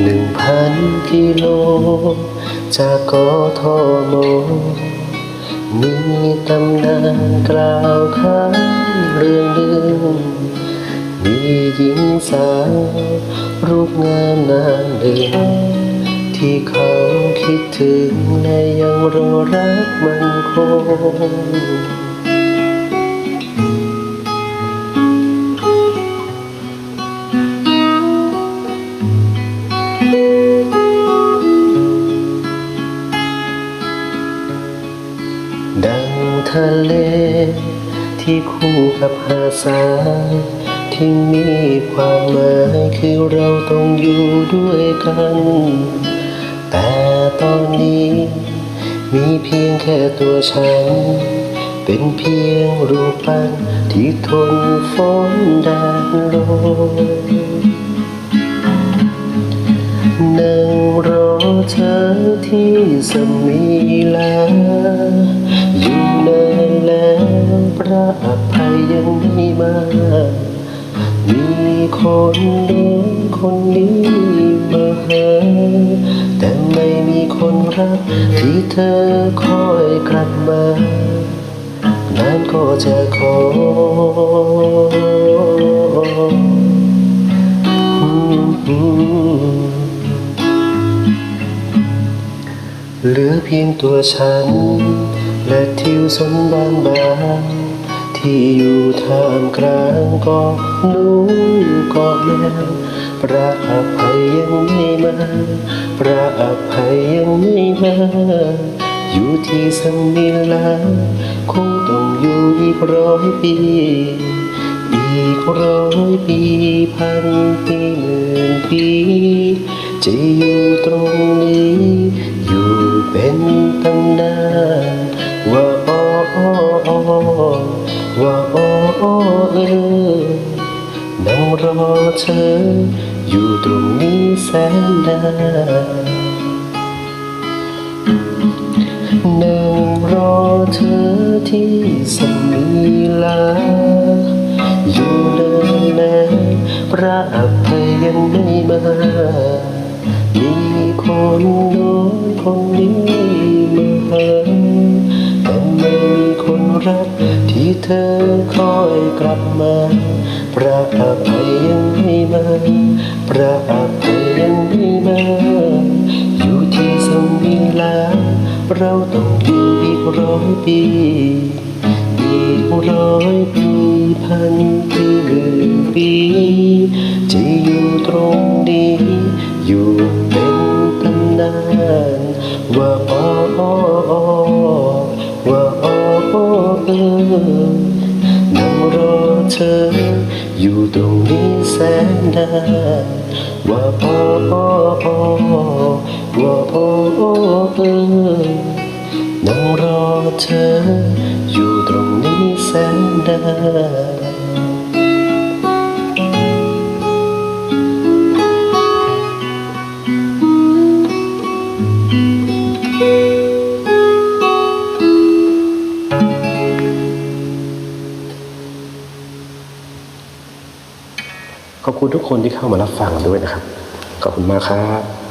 หนึ่งพันกิโล จากกทมมีตำนานกล่าวค้านเรื่องหนึ่งมีหญิงสาวรูปงามนางหนึ่งที่เขาคิดถึงและยังรอรักมันคง ทะเล ที่คู่กับหาดทรายที่มีความหมายคือเราต้องอยู่ด้วยกัน แต่ตอนนี้มีเพียงแค่ตัวฉัน เป็นเพียงรูปปั้นที่ทนฝนแดดลมนั่งรอเธอที่สมีลา อภัยยังไม่มา มีคนโน้นคนนี้มาหา แต่ไม่มีคนรักที่เธอคอยกลับมา นั้นก็จะขอเหลือเพียงตัวฉัน และทิวสนบางบาง ที่อยู่ท่ามกลางกองนู้กองแมวพระอภัยยังไม่มาพระอภัยยังไม่มาอยู่ที่สัมิลาคงต้องอยู่อีกร้อยปี อีกร้อยปีพันปีหมื่นปีจะอยู่ตรงนี้ อยู่เป็นตำนานว่าอ้ออ้อ ว่าอ้ออ้เออนั่งรอเธอ อยู่ตรงนี้แสนนานนั่งรอเธอที่สมีลา อยู่เดินแลพระอภัยยังไม่มามีคนโน้นคนนี้มา รักที่เธอคอยกลับมาพระอภัยยังไม่มาพระอภัยยังไม่มาอยู่ที่สมีลาเราต้องอยู่อีกร้อยปีอีกร้อยปีพันปีหมื่นปีจะอยู่ตรงนี้อยู่เป็นตำนานว่า รอเธอ อยู่ตรงนี้แสนนานว่าพอพอว่าอ้ออ้อเออนั่งรอเธอ อยู่ตรงนี้แสนนาน ขอบคุณทุกคนที่เข้ามารับฟังด้วยนะครับ ขอบคุณมากครับ